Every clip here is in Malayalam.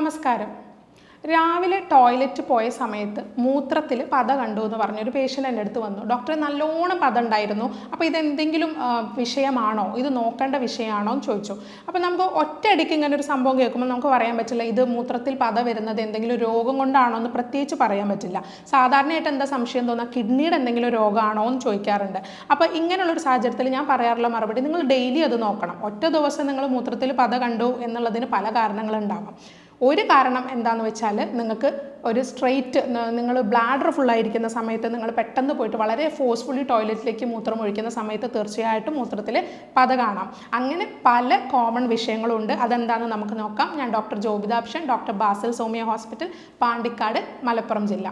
നമസ്കാരം. രാവിലെ ടോയ്ലറ്റ് പോയ സമയത്ത് മൂത്രത്തിൽ പത കണ്ടു എന്ന് പറഞ്ഞൊരു പേഷ്യന്റ് എന്റെ അടുത്ത് വന്നു. ഡോക്ടറെ നല്ലോണം പത ഉണ്ടായിരുന്നു. അപ്പോൾ ഇതെന്തെങ്കിലും വിഷയമാണോ? ഇത് നോക്കേണ്ട വിഷയമാണോ എന്ന് ചോദിച്ചു. അപ്പോൾ നമുക്ക് ഒറ്റയടിക്ക് ഇങ്ങനെ ഒരു സംഭവം കേൾക്കുമ്പോൾ നമുക്ക് പറയാൻ പറ്റില്ല ഇത് മൂത്രത്തിൽ പത വരുന്നത് എന്തെങ്കിലും രോഗം കൊണ്ടാണോ എന്ന് പ്രത്യേകിച്ച് പറയാൻ പറ്റില്ല. സാധാരണയായിട്ട് എന്താ സംശയം തോന്നുക കിഡ്നിയുടെ എന്തെങ്കിലും രോഗമാണോ എന്ന് ചോദിക്കാറുണ്ട്. അപ്പോൾ ഇങ്ങനെയുള്ളൊരു സാഹചര്യത്തിൽ ഞാൻ പറയാറുള്ള മറുപടി നിങ്ങൾ ഡെയിലി അത് നോക്കണം. ഒറ്റ ദിവസം നിങ്ങൾ മൂത്രത്തിൽ പത കണ്ടു എന്നുള്ളതിന് പല കാരണങ്ങളുണ്ടാവാം ഒരു കാരണം എന്താണെന്ന് വെച്ചാൽ നിങ്ങൾക്ക് ഒരു സ്ട്രെയിറ്റ് നിങ്ങൾ ബ്ലാഡർ ഫുള്ളായിരിക്കുന്ന സമയത്ത് നിങ്ങൾ പെട്ടെന്ന് പോയിട്ട് വളരെ ഫോഴ്സ്ഫുള്ളി ടോയ്ലറ്റിലേക്ക് മൂത്രം ഒഴിക്കുന്ന സമയത്ത് തീർച്ചയായിട്ടും മൂത്രത്തിൽ പത കാണാം. അങ്ങനെ പല കോമൺ വിഷയങ്ങളുണ്ട്. അതെന്താണെന്ന് നമുക്ക് നോക്കാം. ഞാൻ doctor ജോബിതാപ്ഷൻ doctor Basil Soumya hospital Pandikkad Malappuram ജില്ല.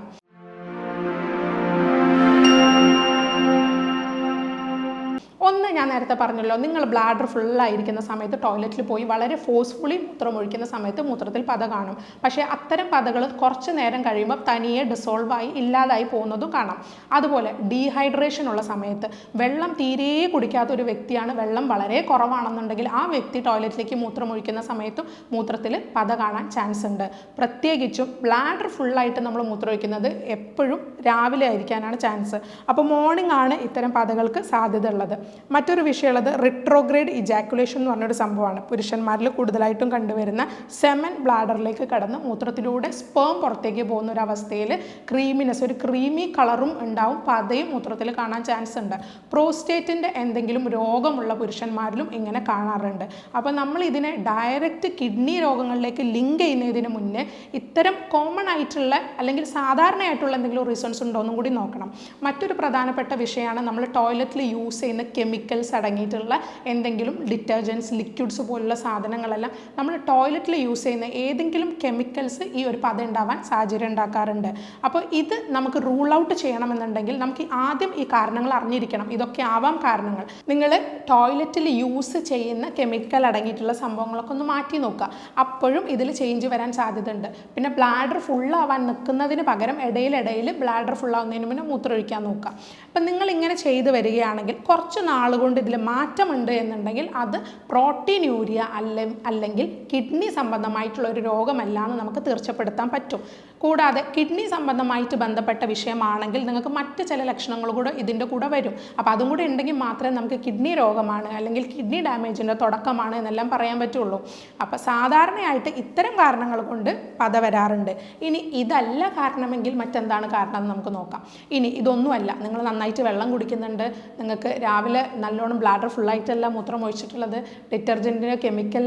ഒന്ന് ഞാൻ നേരത്തെ പറഞ്ഞല്ലോ നിങ്ങൾ ബ്ലാഡർ ഫുള്ളായിരിക്കുന്ന സമയത്ത് ടോയ്ലറ്റിൽ പോയി വളരെ ഫോഴ്സ്ഫുള്ളി മൂത്രം ഒഴിക്കുന്ന സമയത്ത് മൂത്രത്തിൽ പത കാണും. പക്ഷേ അത്തരം പതകൾ കുറച്ച് നേരം കഴിയുമ്പോൾ തനിയെ ഡിസോൾവ് ആയി ഇല്ലാതായി പോകുന്നതും കാണാം. അതുപോലെ ഡീഹൈഡ്രേഷൻ ഉള്ള സമയത്ത് വെള്ളം തീരെ കുടിക്കാത്ത ഒരു വ്യക്തിയാണ് വെള്ളം വളരെ കുറവാണെന്നുണ്ടെങ്കിൽ ആ വ്യക്തി ടോയ്ലറ്റിലേക്ക് മൂത്രം ഒഴിക്കുന്ന സമയത്തും മൂത്രത്തിൽ പത കാണാൻ ചാൻസ് ഉണ്ട്. പ്രത്യേകിച്ചും ബ്ലാഡർ ഫുള്ളായിട്ട് നമ്മൾ മൂത്രം ഒഴിക്കുന്നത് എപ്പോഴും രാവിലെ ആയിരിക്കാനാണ് ചാൻസ് അപ്പോൾ മോർണിംഗ് ആണ് ഇത്തരം പതകൾക്ക് സാധ്യത ഉള്ളത്. മറ്റൊരു വിഷയമുള്ളത് റിട്രോഗ്രേഡ് ഇജാക്കുലേഷൻ എന്ന് പറഞ്ഞൊരു സംഭവമാണ്. പുരുഷന്മാരിൽ കൂടുതലായിട്ടും കണ്ടുവരുന്ന സെമൻ ബ്ലാഡറിലേക്ക് കടന്ന് മൂത്രത്തിലൂടെ സ്പേം പുറത്തേക്ക് പോകുന്ന ഒരു അവസ്ഥയിൽ ക്രീമിനെസ് ഒരു ക്രീമി കളറും ഉണ്ടാവും. പതയും മൂത്രത്തിൽ കാണാൻ ചാൻസ് ഉണ്ട്. പ്രോസ്റ്റേറ്റിന്റെ എന്തെങ്കിലും രോഗമുള്ള പുരുഷന്മാരിലും ഇങ്ങനെ കാണാറുണ്ട്. അപ്പോൾ നമ്മൾ ഇതിനെ ഡയറക്റ്റ് കിഡ്നി രോഗങ്ങളിലേക്ക് ലിങ്ക് ചെയ്യുന്നതിന് മുന്നേ ഇത്തരം കോമൺ ആയിട്ടുള്ള അല്ലെങ്കിൽ സാധാരണയായിട്ടുള്ള എന്തെങ്കിലും റീസൺസ് ഉണ്ടോ എന്നും കൂടി നോക്കണം. മറ്റൊരു പ്രധാനപ്പെട്ട വിഷയമാണ് നമ്മൾ ടോയ്ലറ്റിൽ യൂസ് ചെയ്യുന്ന കെമിക്കൽസ് അടങ്ങിയിട്ടുള്ള എന്തെങ്കിലും ഡിറ്റർജൻസ് ലിക്വിഡ്സ് പോലുള്ള സാധനങ്ങളെല്ലാം നമ്മൾ ടോയ്ലറ്റിൽ യൂസ് ചെയ്യുന്ന ഏതെങ്കിലും കെമിക്കൽസ് ഈ ഒരു പത ഉണ്ടാവാൻ സാഹചര്യം ഉണ്ടാക്കാറുണ്ട്. അപ്പോൾ ഇത് നമുക്ക് റൂൾ ഔട്ട് ചെയ്യണമെന്നുണ്ടെങ്കിൽ നമുക്ക് ആദ്യം ഈ കാരണങ്ങൾ അറിഞ്ഞിരിക്കണം. ഇതൊക്കെ ആവാം കാരണങ്ങൾ. നിങ്ങൾ ടോയ്ലറ്റിൽ യൂസ് ചെയ്യുന്ന കെമിക്കൽ അടങ്ങിയിട്ടുള്ള സംഭവങ്ങളൊക്കെ ഒന്ന് മാറ്റി നോക്കുക. അപ്പോഴും ഇതിൽ ചേഞ്ച് വരാൻ സാധ്യതയുണ്ട്. പിന്നെ ബ്ലാഡർ ഫുള്ളാവാൻ നിൽക്കുന്നതിന് പകരം ഇടയിലിടയിൽ ബ്ലാഡർ ഫുള്ളാവുന്നതിന് മുന്നേ മൂത്രമൊഴിക്കാൻ നോക്കുക. അപ്പം നിങ്ങൾ ഇങ്ങനെ ചെയ്തു വരികയാണെങ്കിൽ കുറച്ച് നാൾ കൊണ്ട് ഇതിൽ മാറ്റമുണ്ട് എന്നുണ്ടെങ്കിൽ അത് പ്രോട്ടീൻ യൂരിയ അല്ലെ അല്ലെങ്കിൽ കിഡ്നി സംബന്ധമായിട്ടുള്ള ഒരു രോഗമല്ല എന്ന് നമുക്ക് തീർച്ചപ്പെടുത്താൻ പറ്റും. കൂടാതെ കിഡ്നി സംബന്ധമായിട്ട് ബന്ധപ്പെട്ട വിഷയമാണെങ്കിൽ നിങ്ങൾക്ക് മറ്റ് ചില ലക്ഷണങ്ങൾ കൂടെ ഇതിന്റെ കൂടെ വരും. അപ്പോൾ അതും കൂടെ ഉണ്ടെങ്കിൽ മാത്രമേ നമുക്ക് കിഡ്നി രോഗമാണ് അല്ലെങ്കിൽ കിഡ്നി ഡാമേജിന്റെ തുടക്കമാണ് എന്നെല്ലാം പറയാൻ പറ്റുള്ളൂ. അപ്പോൾ സാധാരണയായിട്ട് ഇത്തരം കാരണങ്ങൾ കൊണ്ട് പത വരാറുണ്ട്. ഇനി ഇതല്ല കാരണമെങ്കിൽ മറ്റെന്താണ് കാരണം എന്ന് നമുക്ക് നോക്കാം. ഇനി ഇതൊന്നുമല്ല. നിങ്ങൾ നന്നായിട്ട് വെള്ളം കുടിക്കുന്നുണ്ട്. നിങ്ങൾക്ക് രാവിലെ നല്ലോണം ബ്ലാഡർ ഫുള്ളായിട്ടല്ല മൂത്രം ഒഴിച്ചിട്ടുള്ളത്. ഡിറ്റർജന്റിന്റെ കെമിക്കൽ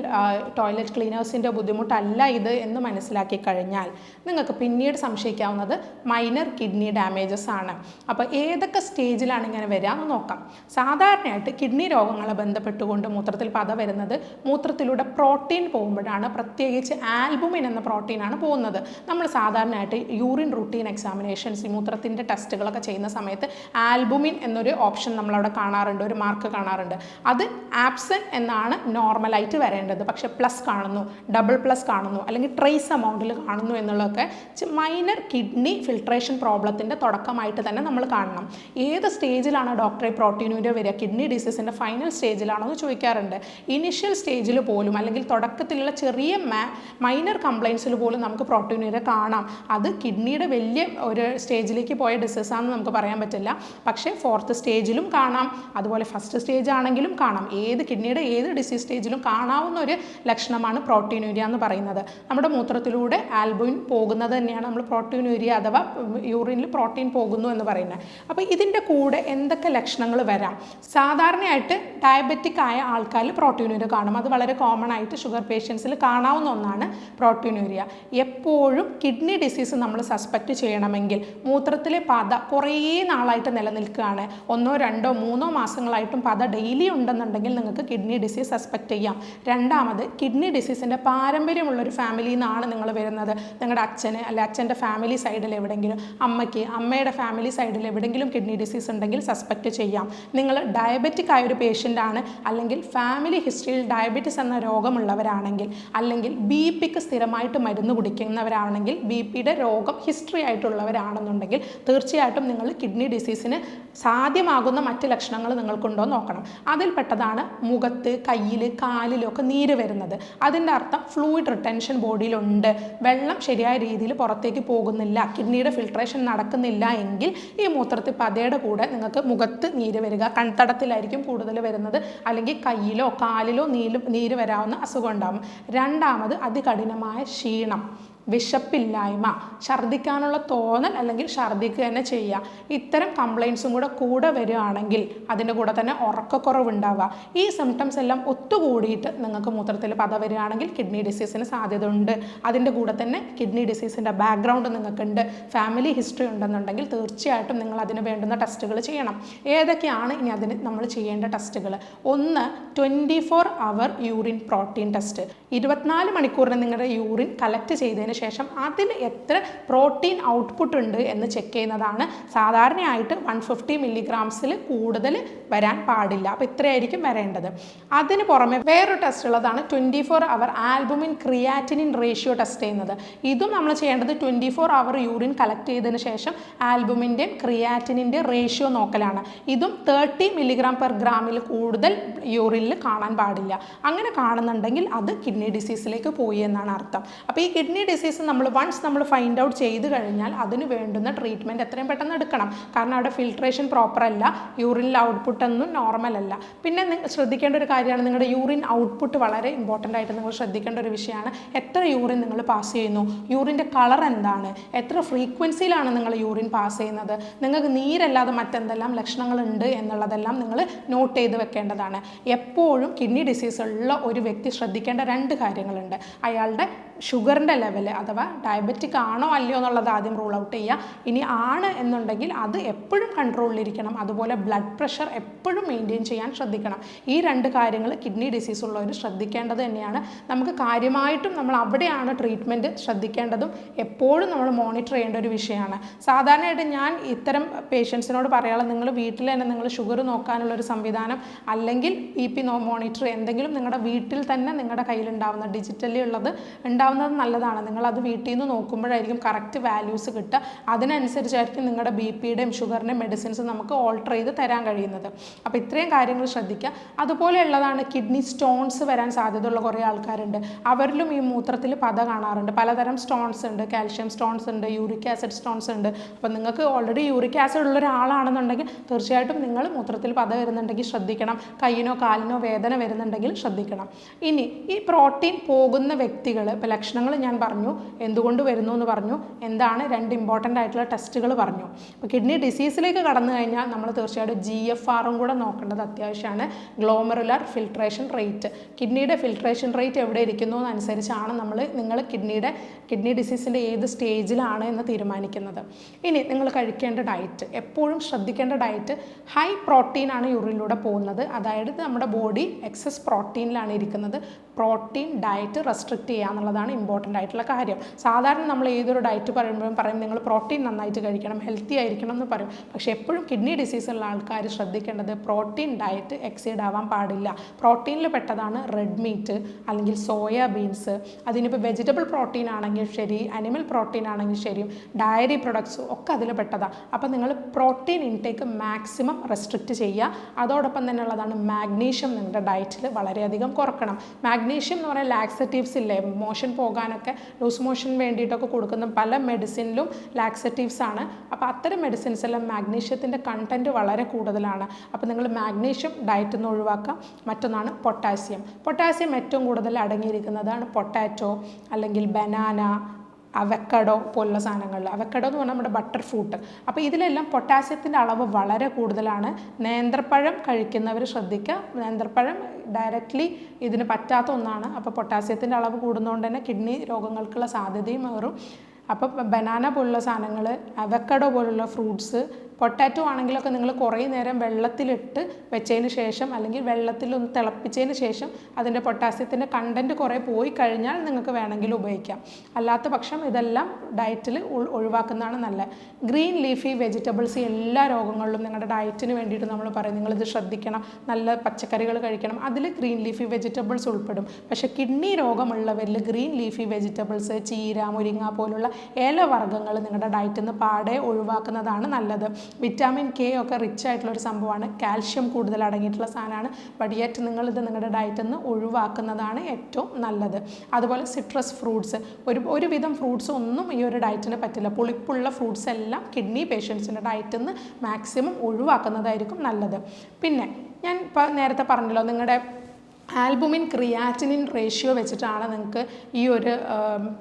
ടോയ്ലറ്റ് ക്ലീനേഴ്സിന്റെ ബുദ്ധിമുട്ടല്ല ഇത് എന്ന് മനസ്സിലാക്കി കഴിഞ്ഞാൽ നിങ്ങൾക്ക് പിന്നീട് സംശയിക്കാവുന്നത് മൈനർ കിഡ്നി ഡാമേജസ് ആണ്. അപ്പോൾ ഏതൊക്കെ സ്റ്റേജിലാണ് ഇങ്ങനെ വരിക എന്ന് നോക്കാം. സാധാരണയായിട്ട് കിഡ്നി രോഗങ്ങളെ ബന്ധപ്പെട്ടുകൊണ്ട് മൂത്രത്തിൽ പത വരുന്നത് മൂത്രത്തിലൂടെ പ്രോട്ടീൻ പോകുമ്പോഴാണ്. പ്രത്യേകിച്ച് ആൽബുമിൻ എന്ന പ്രോട്ടീനാണ് പോകുന്നത്. നമ്മൾ സാധാരണയായിട്ട് യൂറിൻ റൂട്ടീൻ എക്സാമിനേഷൻസ് മൂത്രത്തിന്റെ ടെസ്റ്റുകളൊക്കെ ചെയ്യുന്ന സമയത്ത് ആൽബുമിൻ എന്നൊരു ഓപ്ഷൻ നമ്മളവിടെ കാണാറുണ്ട്. ഒരു മാർക്ക് കാണാറുണ്ട്. അത് ആബ്സെന്റ് എന്നാണ് നോർമലായിട്ട് വരേണ്ടത്. പക്ഷെ പ്ലസ് കാണുന്നു ഡബിൾ പ്ലസ് കാണുന്നു അല്ലെങ്കിൽ ട്രേസ് എമൗണ്ടിൽ കാണുന്നു എന്നുള്ളതൊക്കെ മൈനർ കിഡ്നി ഫിൽട്രേഷൻ പ്രോബ്ലത്തിന്റെ തുടക്കമായിട്ട് തന്നെ നമ്മൾ കാണണം. ഏത് സ്റ്റേജിലാണ് ഡോക്ടറെ പ്രോട്ടീനൂരിയ വരിക? കിഡ്നി ഡിസീസിന്റെ ഫൈനൽ സ്റ്റേജിലാണോ എന്ന് ചോദിക്കാറുണ്ട്. ഇനിഷ്യൽ സ്റ്റേജിൽ പോലും അല്ലെങ്കിൽ തുടക്കത്തിലുള്ള ചെറിയ മൈനർ കംപ്ലയിൻസിൽ പോലും നമുക്ക് പ്രോട്ടീനൂരിയ കാണാം. അത് കിഡ്നിയുടെ വലിയ ഒരു സ്റ്റേജിലേക്ക് പോയ ഡിസീസാണെന്ന് നമുക്ക് പറയാൻ പറ്റില്ല. പക്ഷേ ഫോർത്ത് സ്റ്റേജിലും കാണാം. അതുപോലെ ഫസ്റ്റ് സ്റ്റേജ് ആണെങ്കിലും കാണാം. ഏത് കിഡ്നിയുടെ ഏത് ഡിസീസ് സ്റ്റേജിലും കാണാവുന്ന ഒരു ലക്ഷണമാണ് പ്രോട്ടീനൂരിയ എന്ന് പറയുന്നത്. നമ്മുടെ മൂത്രത്തിലൂടെ ആൽബുമിൻ പോകുന്നത് തന്നെയാണ് നമ്മൾ പ്രോട്ടീനൂരിയ അഥവാ യൂറിനിൽ പ്രോട്ടീൻ പോകുന്നു എന്ന് പറയുന്നത്. അപ്പോൾ ഇതിന്റെ കൂടെ എന്തൊക്കെ ലക്ഷണങ്ങൾ വരാം? സാധാരണയായിട്ട് ഡയബറ്റിക് ആയ ആൾക്കാരിൽ പ്രോട്ടീനൂരിയ കാണും. അത് വളരെ കോമൺ ആയിട്ട് ഷുഗർ പേഷ്യൻസിൽ കാണാവുന്ന ഒന്നാണ് പ്രോട്ടീനൂരിയ എപ്പോഴും കിഡ്നി ഡിസീസ് നമ്മൾ സസ്പെക്റ്റ് ചെയ്യണമെങ്കിൽ മൂത്രത്തിലെ പത കുറേ നാളായിട്ട് നിലനിൽക്കുകയാണ്. ഒന്നോ രണ്ടോ മൂന്നോ മാസങ്ങളായിട്ടും പത ഡെയിലി ഉണ്ടെന്നുണ്ടെങ്കിൽ നിങ്ങൾക്ക് കിഡ്നി ഡിസീസ് സസ്പെക്റ്റ് ചെയ്യാം. രണ്ടാമത് കിഡ്നി ഡിസീസിന്റെ പാരമ്പര്യമുള്ള ഒരു ഫാമിലിയിൽ നിന്നാണ് നിങ്ങൾ വരുന്നത്. നിങ്ങളുടെ അച്ഛന് അല്ലെ അച്ഛന്റെ ഫാമിലി സൈഡിൽ എവിടെയെങ്കിലും അമ്മയ്ക്ക് അമ്മയുടെ ഫാമിലി സൈഡിൽ എവിടെയെങ്കിലും കിഡ്നി ഡിസീസ് ഉണ്ടെങ്കിൽ സസ്പെക്റ്റ് ചെയ്യാം. നിങ്ങൾ ഡയബറ്റിക് ആയ ഒരു ആണ് അല്ലെങ്കിൽ ഫാമിലി ഹിസ്റ്ററിയിൽ ഡയബറ്റിസ് എന്ന രോഗമുള്ളവരാണെങ്കിൽ അല്ലെങ്കിൽ ബി പിക്ക് സ്ഥിരമായിട്ട് മരുന്ന് കുടിക്കുന്നവരാണെങ്കിൽ ബി പിയുടെ രോഗം ഹിസ്റ്ററി ആയിട്ടുള്ളവരാണെന്നുണ്ടെങ്കിൽ തീർച്ചയായിട്ടും നിങ്ങൾ കിഡ്നി ഡിസീസിന് സാധ്യമാകുന്ന മറ്റ് ലക്ഷണങ്ങൾ നിങ്ങൾ നിങ്ങൾക്കുണ്ടോ നോക്കണം. അതിൽപ്പെട്ടതാണ് മുഖത്ത് കയ്യിൽ കാലിലൊക്കെ നീര് വരുന്നത്. അതിന്റെ അർത്ഥം ഫ്ലൂയിഡ് റിട്ടൻഷൻ ബോഡിയിലുണ്ട് വെള്ളം ശരിയായ രീതിയിൽ പുറത്തേക്ക് പോകുന്നില്ല. കിഡ്നിയുടെ ഫിൽട്രേഷൻ നടക്കുന്നില്ല എങ്കിൽ ഈ മൂത്രത്തിൽ പതയുടെ കൂടെ നിങ്ങൾക്ക് മുഖത്ത് നീര് വരിക. കൺതടത്തിലായിരിക്കും കൂടുതൽ വരുന്നത്. അല്ലെങ്കിൽ കയ്യിലോ കാലിലോ നീര് നീര് വരാവുന്ന അസുഖം ഉണ്ടാകും രണ്ടാമത് അതികഠിനമായ ക്ഷീണം. വിശപ്പില്ലായ്മ ഛർദ്ദിക്കാനുള്ള തോന്നൽ അല്ലെങ്കിൽ ഛർദ്ദിക്കുക തന്നെ ചെയ്യുക. ഇത്തരം കംപ്ലയിൻസും കൂടെ കൂടെ വരികയാണെങ്കിൽ അതിന്റെ കൂടെ തന്നെ ഉറക്കക്കുറവുണ്ടാവുക. ഈ സിംറ്റംസ് എല്ലാം ഒത്തുകൂടിയിട്ട് നിങ്ങൾക്ക് മൂത്രത്തിൽ പത വരികയാണെങ്കിൽ കിഡ്നി ഡിസീസിന് സാധ്യത ഉണ്ട് അതിന്റെ കൂടെ തന്നെ കിഡ്നി ഡിസീസിന്റെ ബാക്ക്ഗ്രൗണ്ട് നിങ്ങൾക്കുണ്ട്. ഫാമിലി ഹിസ്റ്ററി ഉണ്ടെന്നുണ്ടെങ്കിൽ തീർച്ചയായിട്ടും നിങ്ങൾ അതിന് വേണ്ടുന്ന ടെസ്റ്റുകൾ ചെയ്യണം. ഏതൊക്കെയാണ് ഇനി അതിന് നമ്മൾ ചെയ്യേണ്ട ടെസ്റ്റുകൾ ഒന്ന് twenty four hour urine protein test ഇരുപത്തിനാല് മണിക്കൂറിന് നിങ്ങളുടെ യൂറിൻ കളക്ട് ചെയ്തതിന് ശേഷം അതിന് എത്ര പ്രോട്ടീൻ ഔട്ട്പുട്ട് ഉണ്ട് എന്ന് ചെക്ക് ചെയ്യുന്നതാണ്. സാധാരണയായിട്ട് വൺ ഫിഫ്റ്റി മില്ലിഗ്രാംസിൽ കൂടുതൽ വരാൻ പാടില്ല. അപ്പോൾ ഇത്രയായിരിക്കും വരേണ്ടത്. അതിന് പുറമെ വേറൊരു ടെസ്റ്റ് ഉള്ളതാണ് twenty four hour albumin creatinine ratio test ചെയ്യുന്നത്. ഇതും നമ്മൾ ചെയ്യേണ്ടത് twenty four hour urine collect ചെയ്തതിന് ശേഷം ആൽബുമിന്റെയും ക്രിയാറ്റിനിന്റെ റേഷ്യോ നോക്കലാണ്. ഇതും തേർട്ടി മില്ലിഗ്രാം പെർ ഗ്രാമിൽ കൂടുതൽ യൂറിനിൽ കാണാൻ പാടില്ല. അങ്ങനെ കാണുന്നുണ്ടെങ്കിൽ അത് കിഡ്നി ഡിസീസിലേക്ക് പോയി എന്നാണ് അർത്ഥം. അപ്പോൾ ഈ കിഡ്നി ഡിസീസ് നമ്മൾ വൺസ് നമ്മൾ ഫൈൻഡ് ഔട്ട് ചെയ്ത് കഴിഞ്ഞാൽ അതിന് വേണ്ടുന്ന ട്രീറ്റ്മെന്റ് എത്രയും പെട്ടെന്ന് എടുക്കണം. കാരണം അവിടെ ഫിൽട്രേഷൻ പ്രോപ്പർ അല്ല യൂറിനിൽ ഔട്ട്പുട്ട് ഒന്നും നോർമൽ അല്ല. പിന്നെ ശ്രദ്ധിക്കേണ്ട ഒരു കാര്യമാണ് നിങ്ങളുടെ യൂറിൻ ഔട്ട്പുട്ട് വളരെ ഇമ്പോർട്ടന്റ് ആയിട്ട് നിങ്ങൾ ശ്രദ്ധിക്കേണ്ട ഒരു വിഷയമാണ്. എത്ര യൂറിൻ നിങ്ങൾ പാസ് ചെയ്യുന്നു? യൂറിന്റെ കളർ എന്താണ്? എത്ര ഫ്രീക്വൻസിയിലാണ് നിങ്ങൾ യൂറിൻ പാസ് ചെയ്യുന്നത്? നിങ്ങൾക്ക് നീരല്ലാതെ മറ്റെന്തെല്ലാം ലക്ഷണങ്ങളുണ്ട് എന്നുള്ളതെല്ലാം നിങ്ങൾ നോട്ട് ചെയ്ത് വെക്കേണ്ടതാണ്. എപ്പോഴും കിഡ്നി ഡിസീസ് ഉള്ള ഒരു വ്യക്തി ശ്രദ്ധിക്കേണ്ട രണ്ട് കാര്യങ്ങളുണ്ട്. അയാളുടെ ഷുഗറിന്റെ ലെവൽ അഥവാ ഡയബറ്റിക് ആണോ അല്ലയോ എന്നുള്ളത് ആദ്യം റൂൾ ഔട്ട് ചെയ്യുക. ഇനി ആണ് എന്നുണ്ടെങ്കിൽ അത് എപ്പോഴും കൺട്രോളിലിരിക്കണം അതുപോലെ ബ്ലഡ് പ്രഷർ എപ്പോഴും മെയിന്റെയിൻ ചെയ്യാൻ ശ്രദ്ധിക്കണം. ഈ രണ്ട് കാര്യങ്ങൾ കിഡ്നി ഡിസീസ് ഉള്ളവർ ശ്രദ്ധിക്കേണ്ടത് തന്നെയാണ്. നമുക്ക് കാര്യമായിട്ടും നമ്മൾ അവിടെയാണ് ട്രീറ്റ്മെന്റ് ശ്രദ്ധിക്കേണ്ടതും എപ്പോഴും നമ്മൾ മോണിറ്റർ ചെയ്യേണ്ട ഒരു വിഷയമാണ്. സാധാരണയായിട്ട് ഞാൻ ഇത്തരം പേഷ്യൻസിനോട് പറയാനുള്ള നിങ്ങൾ വീട്ടിൽ തന്നെ നിങ്ങൾ ഷുഗർ നോക്കാനുള്ള ഒരു സംവിധാനം അല്ലെങ്കിൽ ബി പി നോ മോണിറ്റർ എന്തെങ്കിലും നിങ്ങളുടെ വീട്ടിൽ തന്നെ നിങ്ങളുടെ കയ്യിലുണ്ടാവുന്ന ഡിജിറ്റലി ഉള്ളത് ഉണ്ടാവുന്നത് നല്ലതാണ്. നിങ്ങൾ അത് വീട്ടിൽ നിന്ന് നോക്കുമ്പോഴായിരിക്കും കറക്റ്റ് വാല്യൂസ് കിട്ടുക. അതിനനുസരിച്ചായിരിക്കും നിങ്ങളുടെ ബി പിയുടെയും ഷുഗറിന്റെയും മെഡിസിൻസ് നമുക്ക് ഓൾട്ടർ ചെയ്ത് തരാൻ കഴിയുന്നത്. അപ്പോൾ ഇത്രയും കാര്യങ്ങൾ ശ്രദ്ധിക്കുക. അതുപോലെയുള്ളതാണ് കിഡ്നി സ്റ്റോൺസ് വരാൻ സാധ്യതയുള്ള കുറേ ആൾക്കാരുണ്ട്. അവരിലും ഈ മൂത്രത്തിൽ പത കാണാറുണ്ട്. പലതരം സ്റ്റോൺസ് ഉണ്ട്. കാൽഷ്യം സ്റ്റോൺസ് ഉണ്ട് യൂറിക് ആസിഡ് സ്റ്റോൺസ് ഉണ്ട്. അപ്പോൾ നിങ്ങൾക്ക് ഓൾറെഡി യൂറിക് ആസിഡ് ഉള്ള ഒരാളാണെന്നുണ്ടെങ്കിൽ തീർച്ചയായിട്ടും നിങ്ങൾ മൂത്രത്തിൽ പത വരുന്നുണ്ടെങ്കിൽ ശ്രദ്ധിക്കണം. കയ്യിനോ കാലിനോ വേദന വരുന്നുണ്ടെങ്കിൽ ശ്രദ്ധിക്കണം. ഇനി ഈ പ്രോട്ടീൻ പോകുന്ന വ്യക്തികൾ ഇപ്പോൾ ലക്ഷണങ്ങൾ ഞാൻ പറഞ്ഞു എന്തുകൊണ്ട് വരുന്നു എന്ന് പറഞ്ഞു എന്താണ് രണ്ട് ഇമ്പോർട്ടന്റ് ആയിട്ടുള്ള ടെസ്റ്റുകൾ പറഞ്ഞു. അപ്പോൾ കിഡ്നി ഡിസീസിലേക്ക് കടന്നു കഴിഞ്ഞാൽ നമ്മൾ തീർച്ചയായിട്ടും ജി എഫ് ആറും കൂടെ നോക്കേണ്ടത് അത്യാവശ്യമാണ്. ഗ്ലോമറുലാർ ഫിൽട്രേഷൻ റേറ്റ് കിഡ്നിയുടെ ഫിൽട്രേഷൻ റേറ്റ് എവിടെ ഇരിക്കുന്നു എന്നനുസരിച്ചാണ് നമ്മൾ നിങ്ങൾ കിഡ്നിയുടെ കിഡ്നി ഡിസീസിന്റെ ഏത് സ്റ്റേജിലാണ് എന്ന് തീരുമാനിക്കുന്നത്. ഇനി നിങ്ങൾ കഴിക്കേണ്ട ഡയറ്റ് എപ്പോഴും ശ്രദ്ധിക്കേണ്ട ഡയറ്റ് ഹൈ പ്രോട്ടീനാണ് യൂറിനിലൂടെ പോകുന്നത്. അതായത് നമ്മുടെ ബോഡി എക്സസ് പ്രോട്ടീനിലാണ് ഇരിക്കുന്നത്. പ്രോട്ടീൻ ഡയറ്റ് റെസ്ട്രിക്റ്റ് ചെയ്യുക എന്നുള്ളതാണ് ഇമ്പോർട്ടന്റ് ആയിട്ടുള്ള കാര്യം. സാധാരണ നമ്മൾ ഏതൊരു ഡയറ്റ് പറയുമ്പോഴും പറയും നിങ്ങൾ പ്രോട്ടീൻ നന്നായിട്ട് കഴിക്കണം ഹെൽത്തി ആയിരിക്കണം എന്ന് പറയും. പക്ഷേ എപ്പോഴും കിഡ്നി ഡിസീസ് ഉള്ള ആൾക്കാർ ശ്രദ്ധിക്കേണ്ടത് പ്രോട്ടീൻ ഡയറ്റ് എക്സീഡ് ആവാൻ പാടില്ല. പ്രോട്ടീനിൽ പെട്ടതാണ് റെഡ് മീറ്റ് അല്ലെങ്കിൽ സോയ ബീൻസ് അതിനിപ്പോൾ വെജിറ്റബിൾ പ്രോട്ടീൻ ആണെങ്കിൽ ശരി അനിമൽ പ്രോട്ടീൻ ആണെങ്കിൽ ശരി ഡയറി പ്രൊഡക്ട്സ് ഒക്കെ അതിൽ പെട്ടതാണ് അപ്പോൾ നിങ്ങൾ പ്രോട്ടീൻ ഇൻടേക്ക് മാക്സിമം റെസ്ട്രിക്റ്റ് ചെയ്യുക. അതോടൊപ്പം തന്നെ ഉള്ളതാണ് മാഗ്നീഷ്യം നിങ്ങളുടെ ഡയറ്റിൽ വളരെയധികം കുറക്കണം. മാഗ്നീഷ്യം എന്ന് പറയുന്ന ലാക്സറ്റീവ്സ് ഇല്ലേ? മോഷൻ പോകാനൊക്കെ ലൂസ് മോഷൻ വേണ്ടിയിട്ടൊക്കെ കൊടുക്കുന്ന പല മെഡിസിനിലും ലാക്സറ്റീവ്സ് ആണ്. അപ്പോൾ അത്തരം മെഡിസിൻസ് എല്ലാം മാഗ്നീഷ്യത്തിന്റെ കണ്ടന്റ് വളരെ കൂടുതലാണ്. അപ്പോൾ നിങ്ങൾ മാഗ്നീഷ്യം ഡയറ്റിൽ നിന്ന് ഒഴിവാക്കുക മറ്റൊന്നാണ് പൊട്ടാസ്യം പൊട്ടാസ്യം ഏറ്റവും കൂടുതൽ അടങ്ങിയിരിക്കുന്നതാണ് പൊട്ടാറ്റോ അല്ലെങ്കിൽ ബനാന അവക്കഡോ പോലുള്ള സാധനങ്ങളിൽ. അവക്കഡോ എന്ന് പറഞ്ഞാൽ നമ്മുടെ ബട്ടർ ഫ്രൂട്ട് അപ്പോൾ ഇതിലെല്ലാം പൊട്ടാസ്യത്തിന്റെ അളവ് വളരെ കൂടുതലാണ്. നേന്ത്രപ്പഴം കഴിക്കുന്നവർ ശ്രദ്ധിക്കുക. നേന്ത്രപ്പഴം ഡയറക്റ്റ്ലി ഇതിന് പറ്റാത്ത ഒന്നാണ്. അപ്പോൾ പൊട്ടാസ്യത്തിന്റെ അളവ് കൂടുന്നതുകൊണ്ട് തന്നെ കിഡ്നി രോഗങ്ങൾക്കുള്ള സാധ്യതയും ഏറും. അപ്പോൾ ബനാന പോലുള്ള സാധനങ്ങൾ അവക്കഡോ പോലുള്ള ഫ്രൂട്ട്സ് പൊട്ടാറ്റോ ആണെങ്കിലൊക്കെ നിങ്ങൾ കുറേ നേരം വെള്ളത്തിലിട്ട് വെച്ചതിന് ശേഷം അല്ലെങ്കിൽ വെള്ളത്തിൽ ഒന്ന് തിളപ്പിച്ചതിന് ശേഷം അതിന്റെ പൊട്ടാസ്യത്തിന്റെ കണ്ടന്റ് കുറേ പോയി കഴിഞ്ഞാൽ നിങ്ങൾക്ക് വേണമെങ്കിൽ ഉപയോഗിക്കാം. അല്ലാത്ത പക്ഷം ഇതെല്ലാം ഡയറ്റിൽ ഒഴിവാക്കുന്നതാണ് നല്ലത്. ഗ്രീൻ ലീഫി വെജിറ്റബിൾസ് എല്ലാ രോഗങ്ങളിലും നിങ്ങളുടെ ഡയറ്റിന് വേണ്ടിയിട്ട് നമ്മൾ പറയും. നിങ്ങളിത് ശ്രദ്ധിക്കണം. നല്ല പച്ചക്കറികൾ കഴിക്കണം. അതിൽ ഗ്രീൻ ലീഫി വെജിറ്റബിൾസ് ഉൾപ്പെടും. പക്ഷേ കിഡ്നി രോഗമുള്ളവരിൽ ഗ്രീൻ ലീഫി വെജിറ്റബിൾസ് ചീര മുരിങ്ങ പോലുള്ള ഏലവർഗങ്ങൾ നിങ്ങളുടെ ഡയറ്റിൽ നിന്ന് പാടെ ഒഴിവാക്കുന്നതാണ് നല്ലത്. വിറ്റാമിൻ കെ ഒക്കെ റിച്ച് ആയിട്ടുള്ള ഒരു സംഭവമാണ്. കാൽഷ്യം കൂടുതൽ അടങ്ങിയിട്ടുള്ള സാധനമാണ്. ബട്ട് യെറ്റ് നിങ്ങളിത് നിങ്ങളുടെ ഡയറ്റിൽ നിന്ന് ഒഴിവാക്കുന്നതാണ് ഏറ്റവും നല്ലത്. അതുപോലെ സിട്രസ് ഫ്രൂട്ട്സ് ഒരു ഒരുവിധം ഫ്രൂട്ട്സ് ഒന്നും ഈ ഒരു ഡയറ്റിന് പറ്റില്ല. പുളിപ്പുള്ള ഫ്രൂട്ട്സ് എല്ലാം കിഡ്നി പേഷ്യൻസിന്റെ ഡയറ്റിൽ നിന്ന് മാക്സിമം ഒഴിവാക്കുന്നതായിരിക്കും നല്ലത്. പിന്നെ ഞാൻ ഇപ്പോൾ നേരത്തെ പറഞ്ഞല്ലോ നിങ്ങളുടെ ആൽബുമിൻ ക്രിയാറ്റിനിൻ റേഷ്യോ വെച്ചിട്ടാണ് നിങ്ങൾക്ക് ഈ ഒരു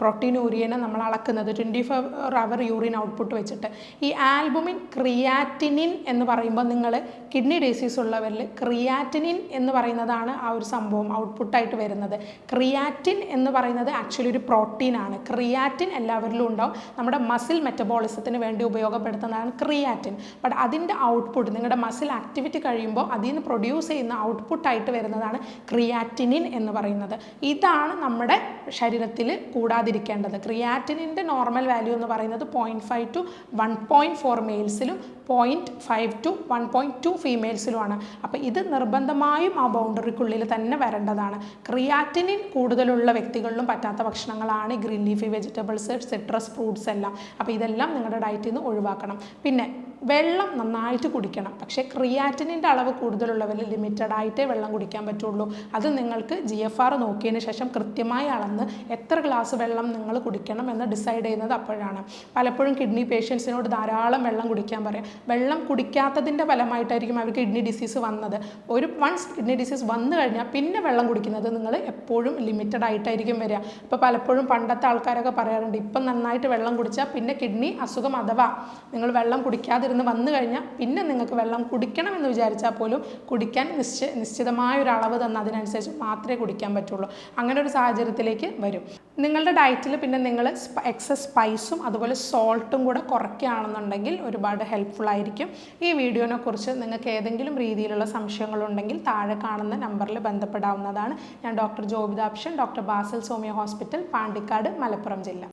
പ്രോട്ടീൻ യൂറിയനെ നമ്മൾ അളക്കുന്നത്. Twenty four hour urine output വെച്ചിട്ട്. ഈ ആൽബുമിൻ ക്രിയാറ്റിനിൻ എന്ന് പറയുമ്പോൾ നിങ്ങൾ കിഡ്നി ഡിസീസ് ഉള്ളവരിൽ ക്രിയാറ്റിനിൻ എന്ന് പറയുന്നതാണ് ആ ഒരു സംഭവം ഔട്ട്പുട്ടായിട്ട് വരുന്നത്. ക്രിയാറ്റിൻ എന്ന് പറയുന്നത് ആക്ച്വലി ഒരു പ്രോട്ടീനാണ് ക്രിയാറ്റിൻ എല്ലാവരിലും ഉണ്ടാവും. നമ്മുടെ മസിൽ മെറ്റബോളിസത്തിന് വേണ്ടി ഉപയോഗപ്പെടുത്തുന്നതാണ് ക്രിയാറ്റിൻ. ബട്ട് അതിന്റെ ഔട്ട്പുട്ട് നിങ്ങളുടെ മസിൽ ആക്ടിവിറ്റി കഴിയുമ്പോൾ അതിൽ നിന്ന് പ്രൊഡ്യൂസ് ചെയ്യുന്ന ഔട്ട്പുട്ടായിട്ട് വരുന്നതാണ് ക്രിയാറ്റിനിൻ എന്ന് പറയുന്നത്. ഇതാണ് നമ്മുടെ ശരീരത്തിൽ കൂടാതിരിക്കേണ്ടത്. ക്രിയാറ്റിനിന്റെ നോർമൽ വാല്യൂ എന്ന് പറയുന്നത് point five two one point four മെയിൽസിലും point five two one point two ഫീമെയിൽസിലുമാണ് അപ്പോൾ ഇത് നിർബന്ധമായും ആ ബൗണ്ടറിക്കുള്ളിൽ തന്നെ വരേണ്ടതാണ്. ക്രിയാറ്റിനിൻ കൂടുതലുള്ള വ്യക്തികളിലും പറ്റാത്ത ഭക്ഷണങ്ങളാണ് green leafy vegetables citrus fruits എല്ലാം. അപ്പോൾ ഇതെല്ലാം നിങ്ങളുടെ ഡയറ്റിൽ നിന്ന് ഒഴിവാക്കണം. പിന്നെ വെള്ളം നന്നായിട്ട് കുടിക്കണം. പക്ഷേ ക്രിയാറ്റിനിന്റെ അളവ് കൂടുതലുള്ളവരിൽ ലിമിറ്റഡ് ആയിട്ടേ വെള്ളം കുടിക്കാൻ പറ്റുള്ളൂ. അത് നിങ്ങൾക്ക് ജി എഫ് ആർ നോക്കിയതിന് ശേഷം കൃത്യമായി അളന്ന് എത്ര ഗ്ലാസ് വെള്ളം നിങ്ങൾ കുടിക്കണം എന്ന് ഡിസൈഡ് ചെയ്യുന്നത് അപ്പോഴാണ്. പലപ്പോഴും കിഡ്നി പേഷ്യൻസിനോട് ധാരാളം വെള്ളം കുടിക്കാൻ പറയും. വെള്ളം കുടിക്കാത്തതിന്റെ ഫലമായിട്ടായിരിക്കും അവർക്ക് കിഡ്നി ഡിസീസ് വന്നത്. ഒരു വൺസ് കിഡ്നി ഡിസീസ് വന്നു കഴിഞ്ഞാൽ പിന്നെ വെള്ളം കുടിക്കുന്നത് നിങ്ങൾ എപ്പോഴും ലിമിറ്റഡ് ആയിട്ടായിരിക്കും വരിക. ഇപ്പോൾ പലപ്പോഴും പണ്ടത്തെ ആൾക്കാരൊക്കെ പറയാറുണ്ട് ഇപ്പം നന്നായിട്ട് വെള്ളം കുടിച്ചാൽ പിന്നെ കിഡ്നി അസുഖം അഥവാ നിങ്ങൾ വെള്ളം കുടിക്കാതിരുന്ന് വന്നു കഴിഞ്ഞാൽ പിന്നെ നിങ്ങൾക്ക് വെള്ളം കുടിക്കണം എന്ന് വിചാരിച്ചാൽ പോലും കുടിക്കാൻ നിശ്ച നിശ്ചിതമായ ഒരു അളവ് തന്ന അതിനനുസരിച്ച് മാത്രമേ കുടിക്കാൻ പറ്റുള്ളൂ. അങ്ങനെ ഒരു സാഹചര്യത്തിലേക്ക് വരും. നിങ്ങളുടെ ഡയറ്റിൽ പിന്നെ നിങ്ങൾ എക്സസ് സ്പൈസും അതുപോലെ സോൾട്ടും കൂടെ കുറയ്ക്കുകയാണെന്നുണ്ടെങ്കിൽ ഒരുപാട് ഹെൽപ്ഫുൾ ആയിരിക്കും. ഈ വീഡിയോനെ കുറിച്ച് നിങ്ങൾക്ക് ഏതെങ്കിലും രീതിയിലുള്ള സംശയങ്ങളുണ്ടെങ്കിൽ താഴെ കാണുന്ന നമ്പറിൽ ബന്ധപ്പെടാവുന്നതാണ്. ഞാൻ doctor ജോബിതാപ്ഷൻ doctor Basil Soumya hospital Pandikkad Malappuram ജില്ല.